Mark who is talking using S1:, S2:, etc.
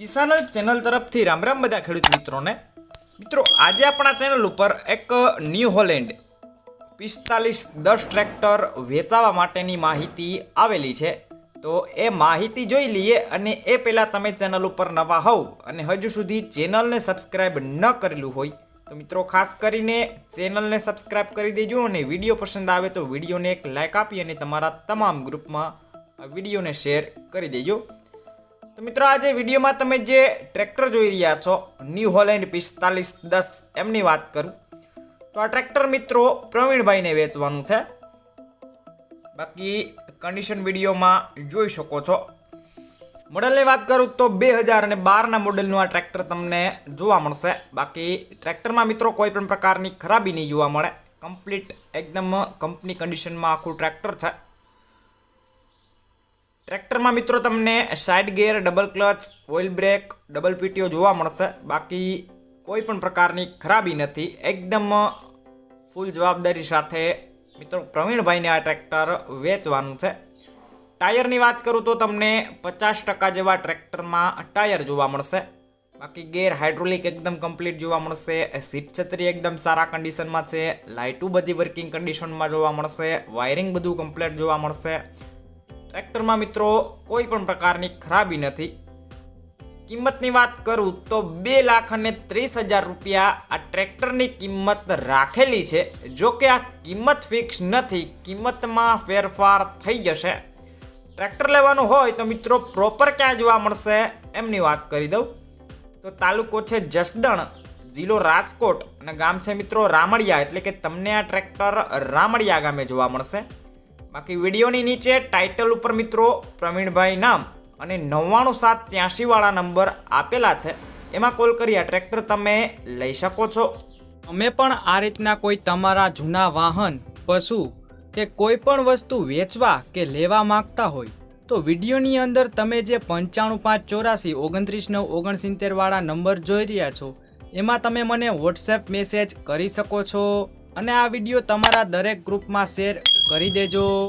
S1: કિસાન channel તરફથી રામ રામ બધા ખેડૂત મિત્રોને. મિત્રો, આજે આપણા ચેનલ ઉપર એક ન્યૂ હોલેન્ડ પિસ્તાલીસ દસ ટ્રેક્ટર વેચાવા માટેની માહિતી આવેલી છે. તો એ માહિતી જોઈ લઈએ અને એ પહેલાં તમે ચેનલ ઉપર નવા હોવ અને હજુ સુધી ચેનલને સબસ્ક્રાઈબ ન કરેલું હોય, તો મિત્રો ખાસ કરીને ચેનલને સબસ્ક્રાઈબ કરી દેજો અને વીડિયો પસંદ આવે તો વિડીયોને એક લાઇક આપી અને તમારા તમામ ગ્રુપમાં વિડીયોને શેર કરી દેજો. તો મિત્રો આજે વિડીયોમાં તમે જે ટ્રેક્ટર જોઈ રહ્યા છો ન્યૂ હોલેન્ડ પિસ્તાલીસ દસ, એમની વાત કરું. તો આ ટ્રેક્ટર મિત્રો પ્રવીણભાઈને વેચવાનું છે. બાકી કન્ડિશન વિડીયોમાં જોઈ શકો છો. મોડલની વાત કરું તો બે હજાર અને બારના મોડલનું આ ટ્રેક્ટર તમને જોવા મળશે. બાકી ટ્રેક્ટરમાં મિત્રો કોઈ પણ પ્રકારની ખરાબી નહીં જોવા મળે. કમ્પ્લીટ એકદમ કંપની કન્ડિશનમાં આખું ટ્રેક્ટર છે. ટ્રેક્ટરમાં મિત્રો તમને side gear double clutch oil brake double PTO જોવા મળશે. બાકી કોઈ પણ પ્રકારની ખરાબી નથી. એકદમ ફૂલ જવાબદારી સાથે મિત્રો પ્રવીણભાઈને આ ટ્રેક્ટર વેચવાનું છે. ટાયરની વાત કરું તો તમને પચાસ ટકા જેવા ટ્રેક્ટરમાં ટાયર જોવા મળશે. બાકી ગેર હાઇડ્રોલિક એકદમ કમ્પ્લીટ જોવા મળશે. સીટ છત્રી એકદમ સારા કન્ડિશનમાં છે. લાઇટું બધી વર્કિંગ કન્ડિશનમાં જોવા મળશે. વાયરિંગ બધું કમ્પ્લીટ જોવા મળશે. ટ્રેક્ટરમાં મિત્રો, કોઈ પણ પ્રકારની ખરાબી નથી. કિંમતની વાત કરું તો બે લાખ અને ત્રીસ હજાર રૂપિયા આ ટ્રેક્ટરની કિંમત રાખેલી છે. જો કે આ કિંમત ફિક્સ નથી, કિંમતમાં ફેરફાર થઈ જશે. ટ્રેક્ટર લેવાનું હોય તો મિત્રો પ્રોપર ક્યાં જોવા મળશે એમની વાત કરી દઉં. તો તાલુકો છે જસદણ, જિલ્લો રાજકોટ અને ગામ છે મિત્રો રામડિયા. એટલે કે તમને આ ટ્રેક્ટર રામડિયા ગામે જોવા મળશે. બાકી વિડીયોની નીચે ટાઇટલ ઉપર મિત્રો પ્રવીણભાઈ નામ અને નવ્વાણું સાત ત્યાંશી વાળા નંબર આપેલા છે. એમાં કોલ કરી આ ટ્રેક્ટર તમે લઈ શકો છો.
S2: અમે પણ આ રીતના કોઈ તમારા જૂના વાહન, પશુ કે કોઈ પણ વસ્તુ વેચવા કે લેવા માંગતા હોય, તો વિડીયોની અંદર તમે જે પંચાણું પાંચ ચોરાસી ઓગણત્રીસ નવ ઓગણસિત્તેર વાળા નંબર જોઈ રહ્યા છો, એમાં તમે મને વોટ્સએપ મેસેજ કરી શકો છો અને આ વીડિયો તમારા દરેક ગ્રુપમાં શેર કરી દેજો.